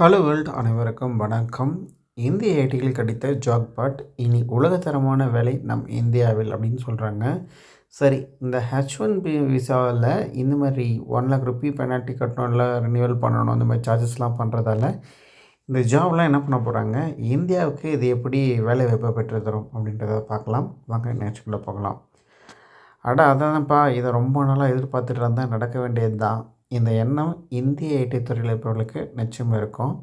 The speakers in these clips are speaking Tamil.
ஹலோ வேர்ல்ட் அனைவருக்கும் வணக்கம். இந்திய ஐடியில் கிடைத்த ஜாக்பாட் இனி உலகத்தரமான வேலை நம் இந்தியாவில் அப்படின்னு சொல்கிறாங்க சரி இந்த ஹெச் ஒன் பி விசாவில் இந்த மாதிரி ஒன் லேக் ருப்பி பெனால்ட்டி கட்டணும் இல்லை ரினியூவல் பண்ணணும் அந்த மாதிரி சார்ஜஸ்லாம் பண்ணுறதால இந்த ஜாப்லாம் என்ன பண்ண போகிறாங்க இந்தியாவுக்கு இது எப்படி வேலை வாய்ப்பை பெற்று தரும் அப்படின்றத பார்க்கலாம். வாங்க நேச்சுக்குள்ளே போகலாம். அட அதான்ப்பா இதை ரொம்ப நாளாக எதிர்பார்த்துட்டு இருந்தால் நடக்க வேண்டியது தான் இந்த எண்ணம் இந்திய ஐடி துறையில் இருப்பவர்களுக்கு நிச்சயம் இருக்கும்.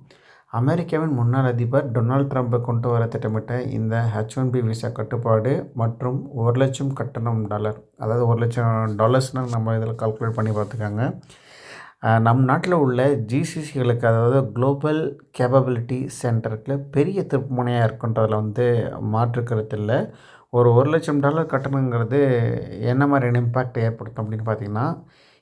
அமெரிக்காவின் முன்னாள் அதிபர் டொனால்ட் ட்ரம்ப்பை கொண்டு வர திட்டமிட்ட இந்த ஹெச் ஒன் பி விசா கட்டுப்பாடு மற்றும் ஒரு லட்சம் கட்டணம் டாலர் அதாவது ஒரு லட்சம் டாலர்ஸ்னால் நம்ம இதில் கால்குலேட் பண்ணி பார்த்துக்காங்க. நம் நாட்டில் உள்ள ஜிசிசிகளுக்கு அதாவது குளோபல் கேப்பபிலிட்டி சென்டருக்கு பெரிய திருப்புமுனையாக இருக்குன்றதில் வந்து மாற்று கருத்து இல்லை. ஒரு ஒரு லட்சம் டாலர் கட்டணங்கிறது என்ன மாதிரியான இம்பேக்ட் ஏற்படுத்தும் அப்படின்னு பார்த்திங்கன்னா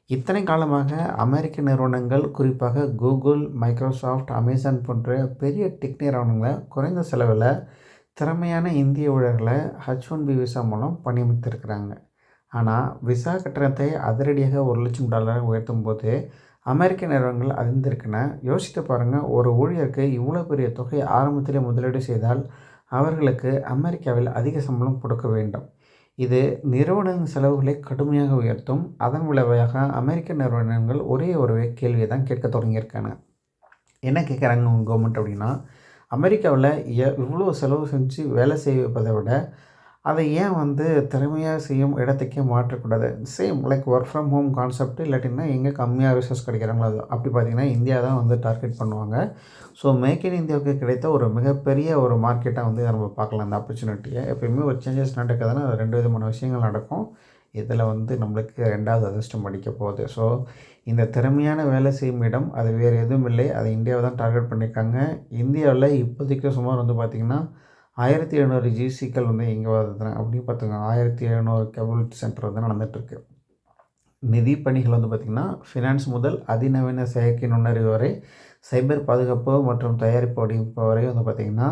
இத்தனை காலமாக அமெரிக்க நிறுவனங்கள் குறிப்பாக கூகுள் மைக்ரோசாஃப்ட் அமேசான் போன்ற பெரிய டெக் நிறுவனங்களை குறைந்த செலவில் திறமையான இந்திய ஊழியர்களை ஹச் ஒன் பி விசா மூலம் பணியமைத்திருக்கிறாங்க ஆனால் விசா கட்டணத்தை அதிரடியாக ஒரு லட்சம் டாலர் உயர்த்தும் போது அமெரிக்க நிறுவனங்கள் அறிந்திருக்கின யோசித்து பாருங்கள் ஒரு ஊழியருக்கு இவ்வளோ பெரிய தொகை ஆரம்பத்திலே முதலீடு செய்தால் அவர்களுக்கு அமெரிக்காவில் அதிக சம்பளம் கொடுக்க வேண்டும். இது நிறுவனங்கள் செலவுகளை கடுமையாக உயர்த்தும். அதன் விளைவாக அமெரிக்க நிறுவனங்கள் ஒரே ஒரு கேள்வியை தான் கேட்க தொடங்கியிருக்காங்க. என்ன கேட்குறாங்க கவர்மெண்ட் அப்படின்னா அமெரிக்காவில் இவ்வளோ செலவு செஞ்சு வேலை செய்வதை விட அதை ஏன் வந்து திறமையாக செய்யும் இடத்துக்கே மாற்றக்கூடாது? Same like work from home concept இல்லாட்டின்னா எங்கே கம்மியாக ரிசோர்ஸ் கிடைக்கிறாங்களோ அது? அப்படி பார்த்திங்கன்னா இந்தியா தான் வந்து டார்கெட் பண்ணுவாங்க. ஸோ மேக் இன் இந்தியாவுக்கு கிடைத்த ஒரு மிகப்பெரிய ஒரு மார்க்கெட்டாக வந்து நம்ம பார்க்கலாம். அந்த ஆப்பர்ச்சுனிட்டியை எப்பயுமே ஒரு சேஞ்சஸ் நடக்குதுன்னா ரெண்டு விதமான விஷயங்கள் நடக்கும். இதில் வந்து நம்மளுக்கு ரெண்டாவது அதிர்ஷ்டம் அடிக்க போகுது. ஸோ இந்த திறமையான வேலை செய்யும் இடம் அது வேறு எதுவும் இல்லை. அதை இந்தியாவை தான் டார்கெட் பண்ணியிருக்காங்க. இந்தியாவில் இப்போதைக்கு சுமார் வந்து பார்த்திங்கன்னா ஆயிரத்தி எழுநூறு ஜிசிக்கள் வந்து எங்கே வருது அப்படின்னு பார்த்துக்கோங்க ஆயிரத்தி எழுநூறு கேபிலிட்டி சென்டர் வந்து நடந்துகிட்ருக்கு நிதி பணிகள் வந்து பார்த்திங்கன்னா ஃபினான்ஸ் முதல் அதிநவீன செயற்கை நுண்ணறிவு வரை சைபர் பாதுகாப்பு மற்றும் தயாரிப்பு வடிவமைப்பு வரை வந்து பார்த்திங்கன்னா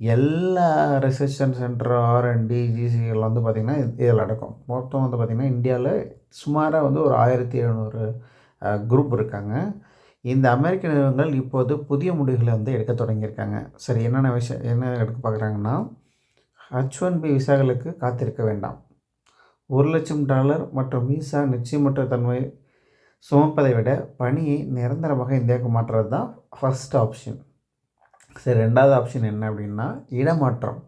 எல்லா ரிசர்ச் சென்டர் ஆர்என்டி ஜிசிகள் வந்து பார்த்திங்கன்னா இதில் அடக்கும் மொத்தம் வந்து பார்த்திங்கன்னா இந்தியாவில் சுமாராக வந்து ஒரு ஆயிரத்தி எழுநூறு குரூப் இருக்காங்க. இந்த அமெரிக்க நிறுவனங்கள் இப்போது புதிய முடிவுகளை வந்து எடுக்க தொடங்கியிருக்காங்க. சரி என்னென்ன விஷயம் என்ன எடுக்க பார்க்குறாங்கன்னா ஹச் ஒன் பி விசாக்களுக்கு காத்திருக்க வேண்டாம். ஒரு லட்சம் டாலர் மற்றும் விசா நிச்சயமற்ற தன்மை சுமப்பதை விட பணியை நிரந்தரமாக இந்தியாவுக்கு மாற்றுறது தான் ஃபஸ்ட் ஆப்ஷன் சரி ரெண்டாவது ஆப்ஷன் என்ன அப்படின்னா இடமாற்றம்.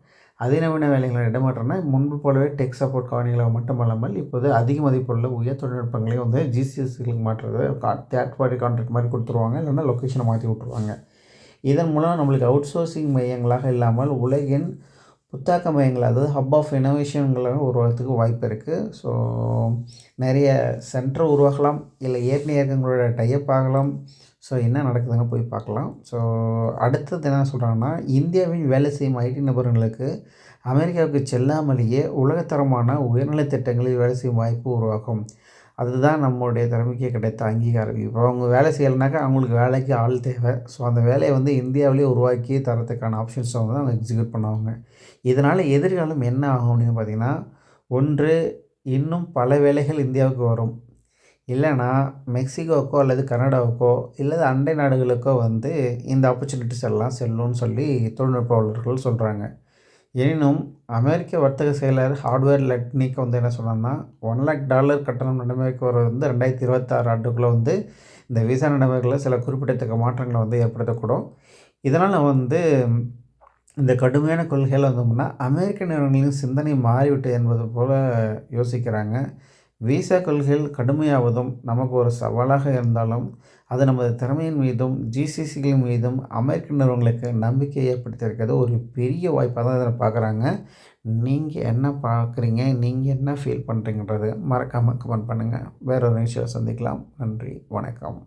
அதிநவீன வேலைகளை இடமாற்றம்னா முன்பு போலவே டெக் சப்போர்ட் கவனிகளை மட்டுமல்லாமல் இப்போது அதிக மதிப்புள்ள உயர் தொழில்நுட்பங்களையும் வந்து ஜிசிஎஸ்சிகளுக்கு மாற்றுறது தேர்ட் பார்ட்டி கான்ட்ராக்ட் மாதிரி கொடுத்துருவாங்க இல்லைன்னா லொக்கேஷனை மாற்றி விட்ருவாங்க இதன் மூலம் நம்மளுக்கு அவுட் சோர்சிங் மையங்களாக இல்லாமல் உலகின் புத்தாக்க மையங்கள் அதாவது ஹப் ஆஃப் இனோவேஷன்களாக உருவாகிறதுக்கு வாய்ப்பு இருக்குது ஸோ நிறைய சென்டர் உருவாகலாம் இல்லை ஏற்கனவே இயக்கங்களோட டைப் ஆகலாம். ஸோ என்ன நடக்குதுன்னு போய் பார்க்கலாம். ஸோ அடுத்தது என்ன சொல்கிறாங்கன்னா இந்தியாவின் வேலை செய்யும் ஐடி நபர்களுக்கு அமெரிக்காவுக்கு செல்லாமலேயே உலகத்தரமான உயர்நிலை திட்டங்களில் வேலை செய்யும் வாய்ப்பு உருவாகும். அதுதான் நம்மளுடைய திறமைக்கு கிடைத்த அங்கீகாரம் இப்போ அவங்க வேலை செய்யலைனாக்கா அவங்களுக்கு வேலைக்கு ஆள் தேவை. ஸோ அந்த வேலையை வந்து இந்தியாவிலேயே உருவாக்கி தரத்துக்கான ஆப்ஷன்ஸை வந்து அவங்க எக்ஸிக்யூட் பண்ணுவாங்க. இதனால் எதிர்காலம் என்ன ஆகும் அப்படின்னு பார்த்திங்கன்னா ஒன்று இன்னும் பல வேலைகள் இந்தியாவுக்கு வரும். இல்லைனா மெக்சிகோவுக்கோ அல்லது கனடாவுக்கோ இல்லது அண்டை நாடுகளுக்கோ வந்து இந்த ஆப்பர்ச்சுனிட்டிஸ் எல்லாம் செல்லும்னு சொல்லி தொழில்நுட்பாளர்கள் சொல்கிறாங்க எனினும் அமெரிக்க வர்த்தக செயலர் ஹார்ட்வேர் லெட்னிக் வந்து என்ன சொன்னான்னா ஒன் லேக் டாலர் கட்டணம் நடைமுறைக்கு வர வந்து ரெண்டாயிரத்தி இருபத்தாறு ஆண்டுக்குள்ளே வந்து இந்த விசா நடைமுறைகளில் சில குறிப்பிடத்தக்க மாற்றங்களை வந்து ஏற்படுத்தக்கூடும். இதனால் வந்து இந்த கடுமையான கொள்கைகள் வந்தோம்னா அமெரிக்க நிறுவனங்களின் சிந்தனை மாறிவிட்டு என்பது போல் யோசிக்கிறாங்க. விசா கொள்கைகள் கடுமையாவதும் நமக்கு ஒரு சவாலாக இருந்தாலும் அது நமது திறமையின் மீதும் ஜிசிசிகள் மீதும் அமெரிக்க நிறுவனங்களுக்கு நம்பிக்கை ஏற்படுத்தியிருக்கிறது. ஒரு பெரிய வாய்ப்பாக தான் இதில் பார்க்குறாங்க. நீங்கள் என்ன பார்க்குறீங்க? நீங்கள் என்ன ஃபீல் பண்ணுறீங்கன்றது மறக்காமல் கமெண்ட் பண்ணுங்கள் வேறொரு விஷயம் சந்திக்கலாம். நன்றி. வணக்கம்.